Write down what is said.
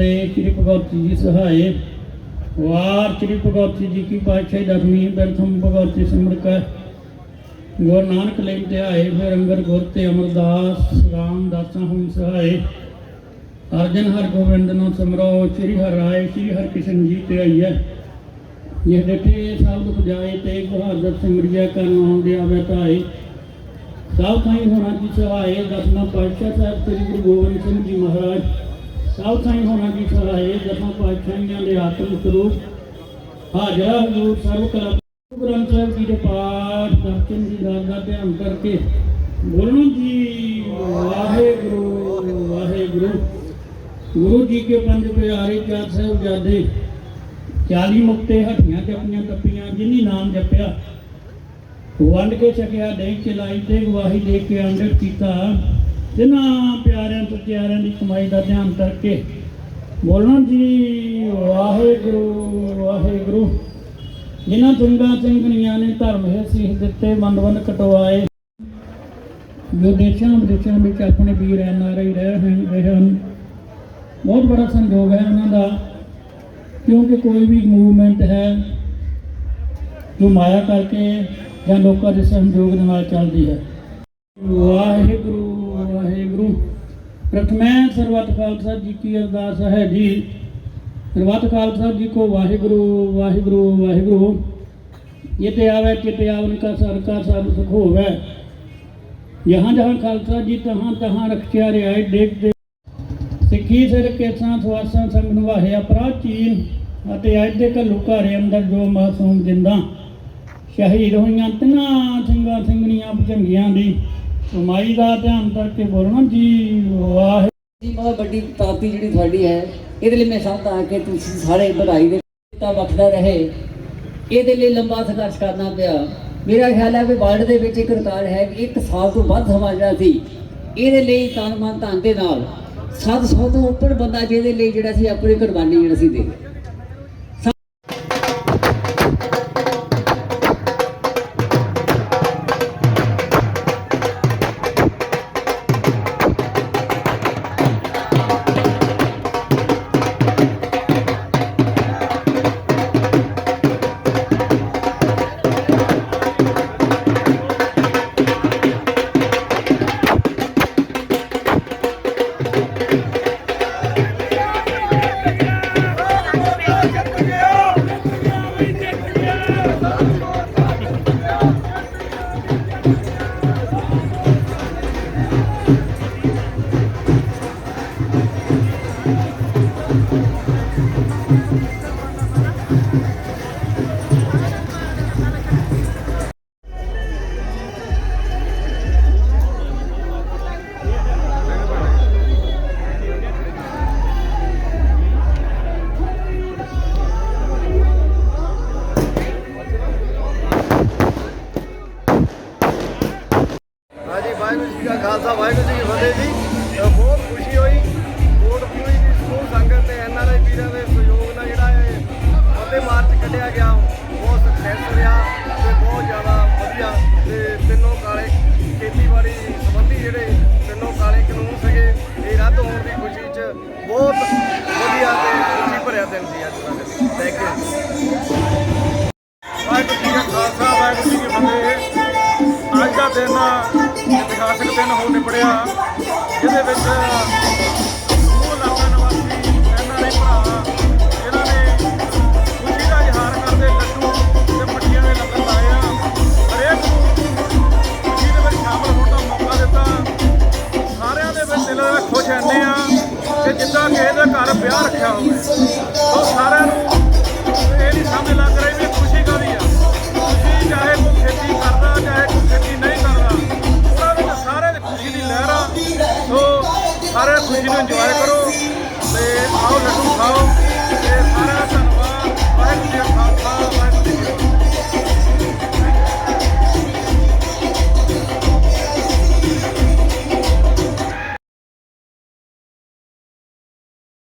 ਜੀ ਕੀ ਫਤਿਹ ਸ੍ਰੀ ਭਗਵਤੀ ਜੀ ਸਹਾਏ ਵਾਰ ਸ੍ਰੀ ਭਗਵਤੀ ਜੀ ਕੀ ਪਾਤਸ਼ਾਹੀ ਦਸਵੀਂ ਬਰਥਮ ਭਗਵਤੀ ਸਿਮਰਕਾ ਗੁਰ ਨਾਨਕ ਲੈਣ ਤੇ ਆਏ ਫਿਰ ਅੰਗਰ ਗੁਰ ਤੇ ਅਮਰਦਾਸ ਰਾਮਦਾਸਾਂ ਹੋਈ ਸਹਾਏ ਅਰਜਨ ਹਰ ਗੋਬਿੰਦ ਨੂੰ ਸਿਮਰੋ ਸ੍ਰੀ ਹਰਿ ਰਾਏ ਸ੍ਰੀ ਹਰਿ ਕ੍ਰਿਸ਼ਨ ਜੀ ਤੇ ਆਈਐ ਇਹ ਡਟੇ ਸਭ ਦੁਖ ਜਾਏ ਤੇ ਬਹਾਦਰ ਸਿਮਰਿਆ ਕਰਨ ਆਉਂਦੇ ਆਵੇ ਤਾਏ ਸਭ ਥਾਈ ਹੋਣਾ ਜੀ ਸਹਾਏ ਦਸਨਾ ਪਾਤਸ਼ਾਹ ਸਾਹਿਬ ਸ੍ਰੀ ਗੁਰੂ ਗੋਬਿੰਦ ਸਿੰਘ ਜੀ ਮਹਾਰਾਜ ਸਭ ਥਾਈ ਹੋਣਾ ਜੀ ਸਹਾਏ ਦਸਨਾ ਪਾਤਸ਼ਾਹਾਂ ਦੇ ਆਤਮ ਸਰੂਪ। ਹਾਜ਼ਰਾ ਹਜ਼ੂਰ ਸਰਵ ਕਲਾ ਗ੍ਰੰਥ ਸਾਹਿਬ ਜੀ ਦੇ ਪਾਠ ਦਰਸ਼ਨ ਦੀ ਦਾਤ ਦਾ ਧਿਆਨ ਕਰਕੇ ਬੋਲਣਾ ਜੀ, ਵਾਹਿਗੁਰੂ ਵਾਹਿਗੁਰੂ। ਗੁਰੂ ਜੀ ਕੇ ਪੰਜ ਪਿਆਰੇ ਚਾਰ ਸਾਹਿਬ ਜਾਦੇ 40 ਮੁਕਤੇ ਹੱਡੀਆਂ ਜਪੀਆਂ ਤਪੀਆਂ ਜਿਨੀ ਨਾਮ ਜਪਿਆ। ਵੰਡ ਕੇ ਛਕਿਆ ਦੇ ਚਲਾਈ ਤੇ ਗਵਾਹੀ ਦੇ ਕੇ ਅੰਦਰ ਕੀਤਾ। ਜਿਨ੍ਹਾਂ ਪਿਆਰਿਆਂ ਤੋਂ ਪਿਆਰਿਆਂ ਦੀ ਕਮਾਈ ਦਾ ਧਿਆਨ ਕਰਕੇ ਬੋਲਣਾ ਜੀ, ਵਾਹਿਗੁਰੂ ਵਾਹਿਗੁਰੂ, ਜਿਨ੍ਹਾਂ ਚੰਗਾ ਚੰਗਣੀਆਂ ਨੇ ਧਰਮ ਹੈ ਸੀਖ ਦਿੱਤੇ ਮੰਦਵੰਦ ਕਟਵਾਏ। ਜੋ ਦੇਸ਼ਾਂ ਵਿਦੇਸ਼ਾਂ ਵਿੱਚ ਆਪਣੇ ਵੀਰ ਐਨ ਆਰ ਆਈ ਰਹਿ ਰਹੇ ਹਨ ਬਹੁਤ ਬੜਾ ਸੰਯੋਗ ਹੈ ਉਹਨਾਂ ਦਾ, ਕਿਉਂਕਿ ਕੋਈ ਵੀ ਮੂਵਮੈਂਟ ਹੈ, ਜੋ ਮਾਇਆ ਕਰਕੇ ਜਾਂ ਲੋਕਾਂ ਦੇ ਸਹਿਯੋਗ ਦੇ ਨਾਲ ਚੱਲਦੀ ਹੈ। ਵਾਹਿਗੁਰੂ ਵਾਹਿਗੁਰੂ ਪ੍ਰਥਮੈ ਸਰਬੱਤ ਖਾਲਸਾ ਜੀ ਕੀ ਅਰਦਾਸ ਹੈ ਜੀ। ਸਰਬੱਤ ਖਾਲਸਾ ਜੀ ਕੋ ਵਾਹਿਗੁਰੂ ਵਾਹਿਗੁਰੂ ਵਾਹਿਗੁਰੂ। ਜਿਤੇ ਆਵੇ ਚਿਤੇ ਆਵਨ ਕਾ ਸਰ, ਕਾ ਸਭ ਸੁਖ ਹੋਵੇ। ਜਹਾਂ ਜਹਾਂ ਖਾਲਸਾ ਜੀ ਤਹਾਂ ਤਹਾਂ ਰਖਿਆ ਰਿਆਇ ਦੇਖ ਦੇ। ਸਿੱਖੀ ਸਿਰ ਕੇਸਾਂ ਸਵਾਸਾਂ ਸੰਗ ਨਿਭਾਹਿਆ ਪ੍ਰਾਚੀਨ ਅਤੇ ਅੱਜ ਦੇ ਘੱਲੂ ਘਾਰੇ ਅੰਦਰ ਜੋ ਮਾਸੂਮ ਜਿੰਦਾਂ। ਸ਼ਹੀਦ ਹੋਈਆਂ ਤਿੰਨਾਂ ਸਿੰਘਾਂ ਸਿੰਘਣੀਆਂ ਭਜੰਗੀਆਂ ਦੀ ਕਮਾਈ ਦਾ ਧਿਆਨ ਕਰਕੇ ਬੋਲਣਾ ਜੀ, ਵਾਹਿ ਜੀ, ਬਹੁਤ ਵੱਡੀ ਪ੍ਰਾਪਤੀ ਜਿਹੜੀ ਤੁਹਾਡੀ ਹੈ, ਇਹਦੇ ਲਈ ਮੈਂ ਚਾਹੁੰਦਾ ਹਾਂ ਕਿ ਤੁਸੀਂ ਸਾਰੇ ਵਧਾਈ ਦੇ ਤਾਂ ਵਕਦਾ ਰਹੇ। ਇਹਦੇ ਲਈ ਲੰਬਾ ਸੰਘਰਸ਼ ਕਰਨਾ ਪਿਆ। ਮੇਰਾ ਖਿਆਲ ਹੈ ਕਿ ਵਰਲਡ ਦੇ ਵਿੱਚ ਇੱਕ ਰਿਕਾਰਡ ਹੈ ਕਿ ਇੱਕ ਸਾਲ ਤੋਂ ਵੱਧ ਸਮਾਂ ਜਿਹੜਾ ਸੀ, ਇਹਦੇ ਲਈ ਤਨ ਮਨ ਧਨ ਦੇ ਨਾਲ 700 ਤੋਂ ਉੱਪਰ ਬੰਦਾ ਜਿਹਦੇ ਲਈ ਜਿਹੜਾ ਸੀ ਆਪਣੀ ਕੁਰਬਾਨੀ ਜਿਹੜਾ ਸੀ ਦੇ। ਖੇਤੀਬਾੜੀ ਸੰਬੰਧੀ ਜਿਹੜੇ ਤਿੰਨੋਂ ਕਾਲੇ ਕਾਨੂੰਨ ਸੀਗੇ, ਇਹ ਰੱਦ ਹੋਣ ਦੀ ਖੁਸ਼ੀ 'ਚ ਬਹੁਤ ਵਧੀਆ ਤੇ ਖੁਸ਼ੀ ਭਰਿਆ ਦਿਨ ਸੀ ਅੱਜ ਦਾ ਦਿਨ। ਥੈਂਕ ਯੂ ਵਾਹਿਗੁਰੂ ਜੀ ਕਾ ਖਾਲਸਾ, ਵਾਹਿਗੁਰੂ ਜੀ ਕੀ ਫਤਿਹ। ਅੱਜ ਦਾ ਦਿਨ, ਇਤਿਹਾਸਕ ਦਿਨ ਹੋ ਨਿਬੜਿਆ ਜਿਹਦੇ ਵਿੱਚ ਕਿਸੇ ਦੇ ਘਰ ਵਿਆਹ